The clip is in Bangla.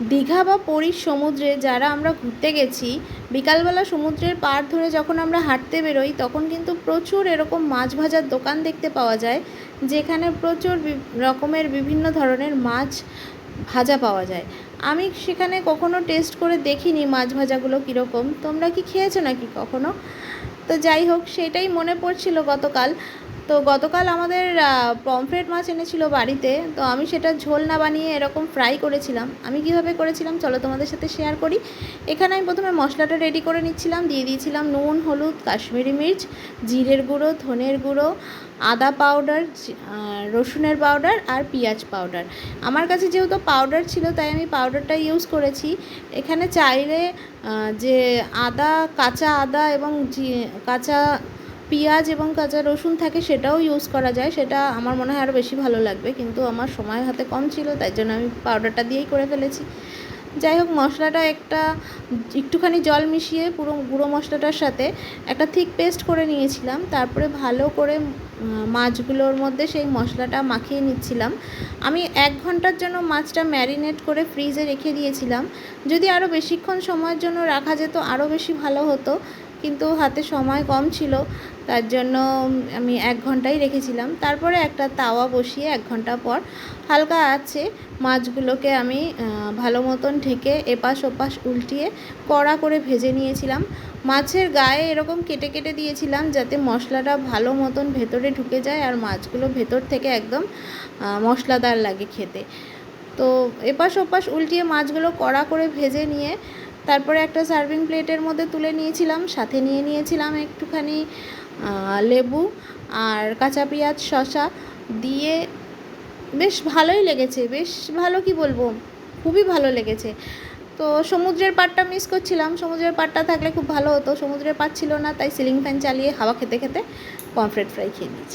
দীঘা বা পুরীর সমুদ্রে যারা আমরা ঘুরতে গেছি, বিকালবেলা সমুদ্রের পাড় ধরে যখন আমরা হাঁটতে বেরোই, তখন কিন্তু প্রচুর এরকম মাছ ভাজার দোকান দেখতে পাওয়া যায়, যেখানে প্রচুর রকমের বিভিন্ন ধরনের মাছ ভাজা পাওয়া যায়। আমি সেখানে কখনো টেস্ট করে দেখিনি মাছ ভাজাগুলো কীরকম, তোমরা কি খেয়েছো নাকি কখনো? তো যাই হোক, সেটাই মনে পড়ছিল গতকাল। তো গতকাল আমাদের পমফ্রেট মাছ এনেছিল বাড়িতে, তো আমি সেটা ঝোল না বানিয়ে এরকম ফ্রাই করেছিলাম। আমি কীভাবে করেছিলাম চলো তোমাদের সাথে শেয়ার করি। এখানে আমি প্রথমে মশলাটা রেডি করে নিচ্ছিলাম, দিয়ে দিয়েছিলাম নুন, হলুদ, কাশ্মীরি মির্চ, জিরের গুঁড়ো, ধনের গুঁড়ো, আদা পাউডার রসুনের পাউডার আর পেঁয়াজ পাউডার আমার কাছে যেহেতু পাউডার ছিল, তাই আমি পাউডারটা ইউজ করেছি। এখানে চাইলে যে আদা, কাঁচা আদা এবং কাঁচা পেঁয়াজ এবং কাঁচা রসুন থাকে সেটাও ইউজ করা যায়। সেটা আমার মনে হয় আরও বেশি ভালো লাগবে। কিন্তু আমার সময় হাতে কম ছিল, তাই জন্য আমি পাউডারটা দিয়েই করে ফেলেছি। যাই হোক, মশলাটা একটা একটুখানি জল মিশিয়ে পুরো গুঁড়ো মশলাটার সাথে একটা থিক পেস্ট করে নিয়েছিলাম। তারপরে ভালো করে মাছগুলোর মধ্যে সেই মশলাটা মাখিয়ে নিচ্ছিলাম। আমি এক ঘণ্টার জন্য মাছটা ম্যারিনেট করে ফ্রিজে রেখে দিয়েছিলাম। যদি আরও বেশিক্ষণ সময়ের জন্য রাখা যেত আরও বেশি ভালো হতো। কিন্তু হাতে সময় কম ছিল, তার জন্য আমি এক ঘন্টাই রেখেছিলাম। তারপরে একটা তাওয়া বসিয়ে এক ঘণ্টা পর হালকা আছে, মাছগুলোকে আমি ভালো মতন ঢেকে এপাশ ওপাশ উল্টিয়ে কড়া করে ভেজে নিয়েছিলাম। মাছের গায়ে এরকম কেটে কেটে দিয়েছিলাম যাতে মশলাটা ভালো মতন ভেতরে ঢুকে যায় আর মাছগুলো ভেতর থেকে একদম মশলাদার লাগে খেতে। তো এপাশ ওপাশ উল্টিয়ে মাছগুলো কড়া করে ভেজে নিয়ে তারপরে একটা সার্ভিং প্লেটের মধ্যে তুলে নিয়েছিলাম, সাথে নিয়ে নিয়েছিলাম একটুখানি লেবু আর কাঁচা পেঁয়াজ, শসা, দিয়ে বেশ ভালোই লেগেছে, বেশ ভালো কি বলব, খুবই ভালো লেগেছে। তো সমুদ্রের পাড়টা মিস করছিলাম, সমুদ্রের পাড়টা থাকলে খুব ভালো হতো, সমুদ্রের পাড় ছিল না, তাই সিলিং ফ্যান চালিয়ে হাওয়া খেতে খেতে পমফ্রেট ফ্রাই খেয়ে নিয়েছি।